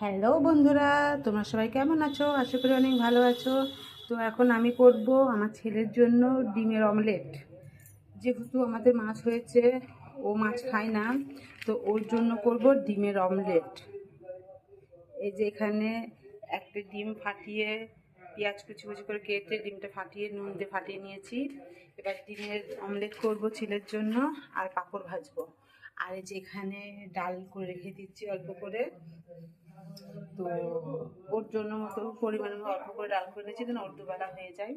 Hello বন্ধুরা। তোমরা সবাই কেমন আছো? আশা করি অনেক ভালো আছো। তো এখন আমি করব আমার ছেলের জন্য ডিমের অমলেট। যেহেতু আমাদের মাছ হয়েছে, ও মাছ খায় না, তো ওর জন্য করব ডিমের অমলেট। এই যে এখানে একটা ডিম ফাটিয়ে, পেঁয়াজ কুচি কুচি করে কেটে ডিমটা ফাটিয়ে, নুন দিয়ে ফাটিয়ে নিয়েছি। এবার ডিমের অমলেট করব ছেলের জন্য আর পাঁপড় ভাজবো। আর এই যে এখানে ডাল করে রেখে দিচ্ছি অল্প করে। তো ওর জন্য মতো পরিমাণ অল্প করে ডাল করে নিয়েছি, যেন ওর দুবেলা হয়ে যায়।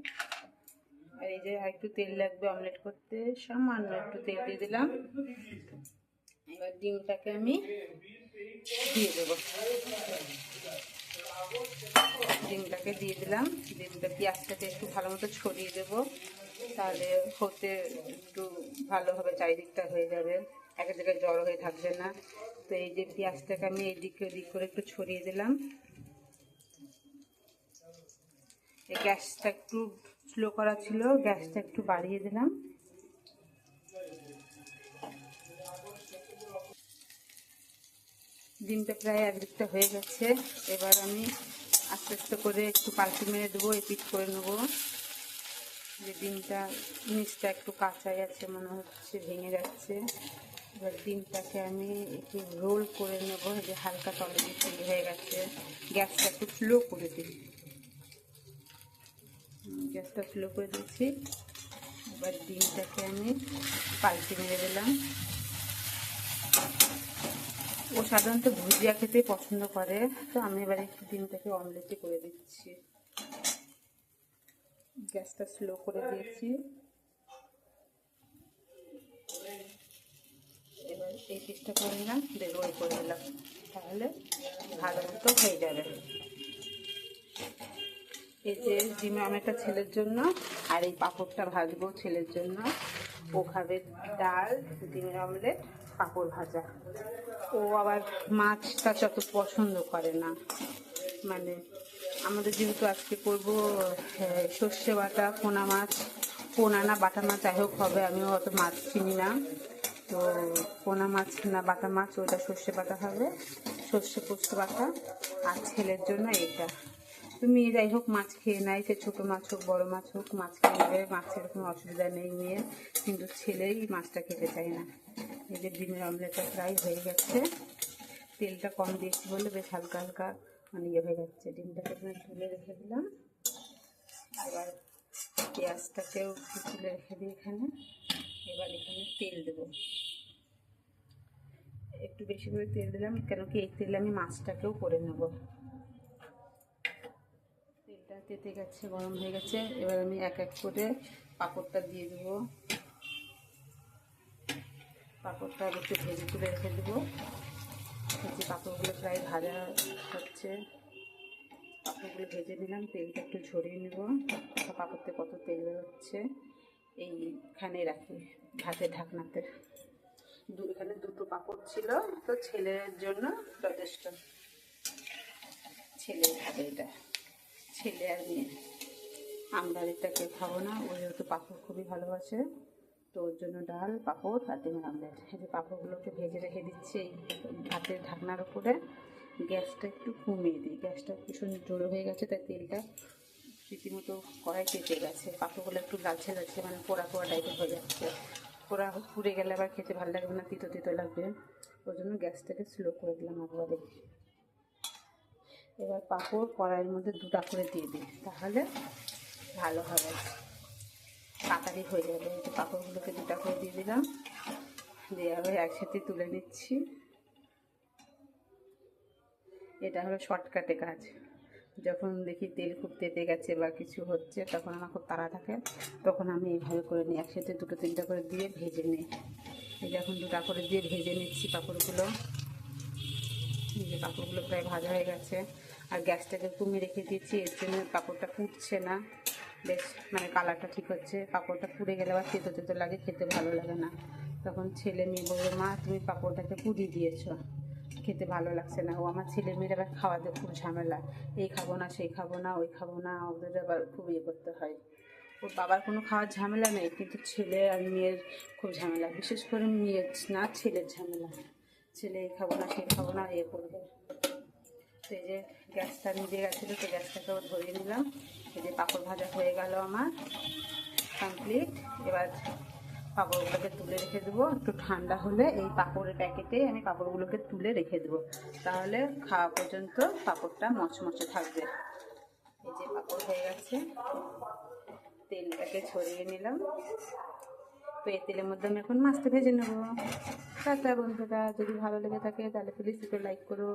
আর এই যে একটু তেল লাগবে অমলেট করতে, সামান্য একটু তেল দিয়ে দিলাম। এবার ডিমটাকে আমি দিয়ে দেবো। ডিমটাকে দিয়ে দিলাম। ডিমটা পেঁয়াজটাকে একটু ভালো মতো ছড়িয়ে দেবো, তাহলে হতে একটু ভালোভাবে চারিদিকটা হয়ে যাবে। এক জায়গায় জড়ো হয়ে থাকবে না। তো এই যে পেঁয়াজটাকে আমি এদিকে ওদিক করে একটু ছড়িয়ে দিলাম। এই গ্যাসটা একটু স্লো করা ছিল, গ্যাসটা একটু বাড়িয়ে দিলাম। ডিমটা প্রায় একদিকটা হয়ে গেছে। এবার আমি আস্তে আস্তে করে একটু পাল্টি মেরে দেবো, এপিট করে নেব। যে ডিমটা, নিচটা একটু কাঁচাই আছে, মনে হচ্ছে ভেঙে যাচ্ছে। এবার ডিমটাকে আমি একটু রোল করে নেব। যে হালকা তলে তৈরি হয়ে গেছে। গ্যাসটা একটু স্লো করে দিই। গ্যাসটা স্লো করে দিচ্ছি। এবার ডিমটাকে আমি পাল্টি মেরে দিলাম। ও সাধারণত ভুজিয়া খেতে পছন্দ করে, তো আমি এবার একটু ডিমটাকে অমলেটই করে দিচ্ছি। গ্যাসটা স্লো করে দিয়েছি। এই পিসটা করে নিলাম রোল করে দিলাম তাহলে ভালো মতো হয়ে যাবে। এই যে ডিমে অনেকটা ছেলের জন্য আর এই পাঁপড়টা ভাজবো ছেলের জন্য। ও খাবে ডাল ডিমের অমলেট পাঁপড় ভাজা। ও আবার মাছটা যত পছন্দ করে না। মানে আমাদের যেহেতু আজকে করব হ্যাঁ, সর্ষে বাটা পোনা মাছ পোনা না বাটা মাছ যাই হোক হবে আমিও অত মাছ চিনি না। তো পোনা মাছ না, বাটা মাছ ওটা সর্ষে বাটা হবে। সর্ষে পোস্ত বাটা আর ছেলের জন্য এটা মেয়ে যাই হোক মাছ খেয়ে নেয় সে ছোটো মাছ হোক, বড়ো মাছ হোক, মাছ খেয়ে নেবে। মাছের কোনো অসুবিধা নেই মেয়ের কিন্তু ছেলেই মাছটা খেতে চায় না। এই যে ডিমের অমলেটটা প্রায় হয়ে গেছে। তেলটা কম দিয়েছি বলে বেশ হালকা হালকা মানে ইয়ে হয়ে যাচ্ছে ডিমটাকে তুলে রেখে দিলাম। আবার পেঁয়াজটাকেও তুলে রেখে দিই এখানে। এবার এখানে তেল দেবো। একটু বেশি করে তেল দিলাম, কেন কি এই তেলে আমি মাছটাকেও করে নেব। তেলটা তেতে গেছে, গরম হয়ে গেছে। এবার আমি এক এক করে পাঁপড়টা দিয়ে দেবো। পাঁপড়টা একটু ভেজে তুলে রেখে দেবো। যে পাঁপড়গুলো প্রায় ভাজা হচ্ছে, পাঁপড়গুলো ভেজে নিলাম, তেলটা একটু ঝরিয়ে নেব। পাঁপড়তে কত তেল বেরোচ্ছে। এইখানে রাখি ভাতের ঢাকনাতে। এখানে দুটো পাঁপড় ছিল তো ছেলের জন্য যথেষ্ট। ছেলে খাবে এটা। ছেলে আর মেয়ে। আমরা এটা কেউ খাব না ও যেহেতু পাঁপড় খুবই ভালোবাসে তো ওর জন্য ডাল পাঁপড় আর ডিমের আমলেট এই যে পাঁপড়গুলোকে ভেজে রেখে দিচ্ছি এই ভাতের ঢাকনার উপরে। গ্যাসটা একটু কমিয়ে দিই গ্যাসটা ভীষণ জোরে হয়ে গেছে তাই তেলটা রীতিমতো কড়াই পেতে গেছে। পাঁপড়গুলো একটু লালচে লালচে মানে পোড়া পোড়া টাইপের হয়ে যাচ্ছে। পোড়া পুড়ে গেলে আবার খেতে ভালো লাগবে না, তিতো তিতো লাগবে। ওই জন্য গ্যাসটাকে স্লো করে দিলাম একবারে এবার পাঁপড় কড়াইয়ের মধ্যে দুটা করে দিয়ে দিই, তাহলে ভালো হবে। তাড়াতাড়ি হয়ে যাবে। এই পাঁপড়গুলোকে দুটা করে দিয়ে দিলাম। দিয়ে আবার একসাথে তুলে নিচ্ছি। এটা হলো শর্টকাটে কাজ। যখন দেখি তেল খুব তেতে গেছে বা কিছু হচ্ছে, তখন আমার খুব তাড়া থাকে। তখন আমি এইভাবে করে নিই, একসাথে দুটো তিনটা করে দিয়ে ভেজে নিই। এই যে এখন দুটা করে দিয়ে ভেজে নিচ্ছি পাঁপড়গুলো। এই যে পাঁপড়গুলো প্রায় ভাজা হয়ে গেছে। আর গ্যাসটাকে কমিয়ে রেখে দিয়েছি, এর জন্য পাঁপড়টা ফুটছে না। বেশ মানে কালারটা ঠিক হচ্ছে। পাঁপড়টা পুড়ে গেলে আবার তেতো তেতো লাগে, খেতে ভালো লাগে না। তখন ছেলে মেয়ে বলবে মা, তুমি পাঁপড়টাকে পুড়িয়ে দিয়েছ। খেতে ভালো লাগছে না। ও আমার ছেলে মেয়ের আবার খাওয়াতে খুব ঝামেলা। এই খাব না, সেই খাব না, ওই খাব না, ওদের আবার খুব ইয়ে করতে হয়। ওর বাবার কোনো খাওয়ার ঝামেলা নেই, কিন্তু ছেলে আর মেয়ের খুব ঝামেলা। বিশেষ করে মেয়ের, না, ছেলের ঝামেলা। ছেলে এই খাব না, সেই খাব না ইয়ে করবে। তো এই যে গ্যাসটা নিজে গেছিল, তো গ্যাসটাকেও ধরিয়ে নিলাম। এই যে পাঁপড় ভাজা হয়ে গেল আমার কমপ্লিট এবার পাঁপড়গুলোকে তুলে রেখে দেবো। একটু ঠান্ডা হলে এই পাঁপড়ের প্যাকেটে আমি পাঁপড়গুলোকে তুলে রেখে দেবো। তাহলে খাওয়া পর্যন্ত পাঁপড়টা মচমচে থাকবে। এই যে পাঁপড় হয়ে গেছে। তেলটাকে ছড়িয়ে নিলাম। তো এই তেলের মধ্যে আমি এখন মাছটা ভেজে নেব। টাটা বন্ধুরা, যদি ভালো লেগে থাকে তাহলে প্লিজ একটু লাইক করো।